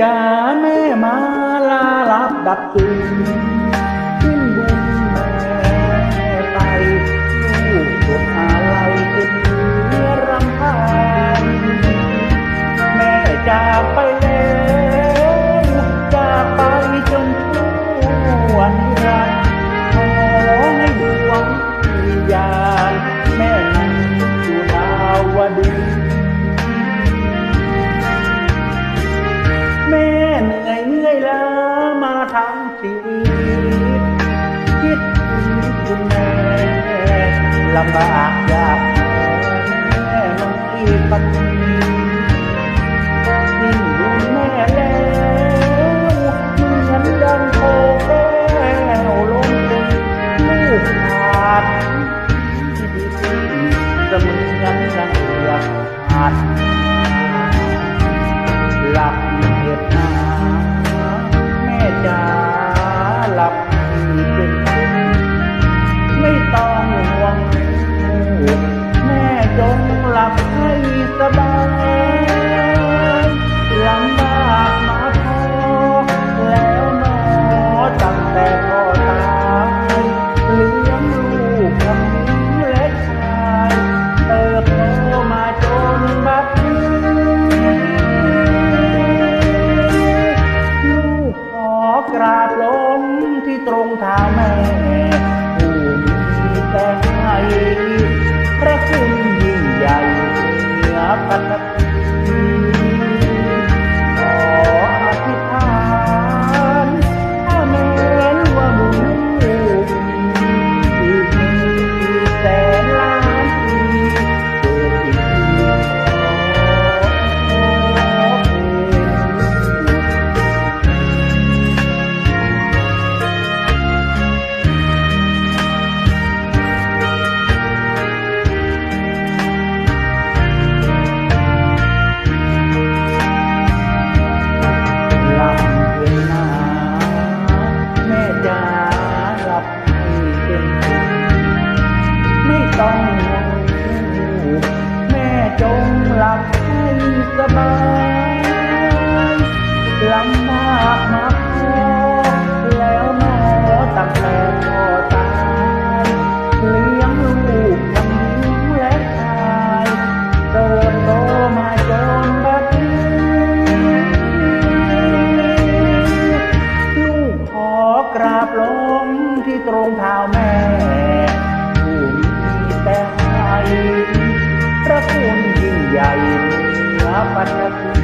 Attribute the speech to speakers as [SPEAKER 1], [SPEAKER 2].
[SPEAKER 1] จ๋าแม่มาลาลับดับตื่นขึ้นบุญแม่ไปลูกสุดอาลัยเป็นเนื้อรำพานแม่จ๋าไป ต้องห่วงแม่จงหลับให้สบายลำบากมาพอแล้วแม่ตั้งแต่พ่อตายเลี้ยงลูกทั้งหญิงและชายเติบโตมาจนบัดนี้ลูกขอกราบลงที่ตรงเท้าแม่ Jai Rapat Kaki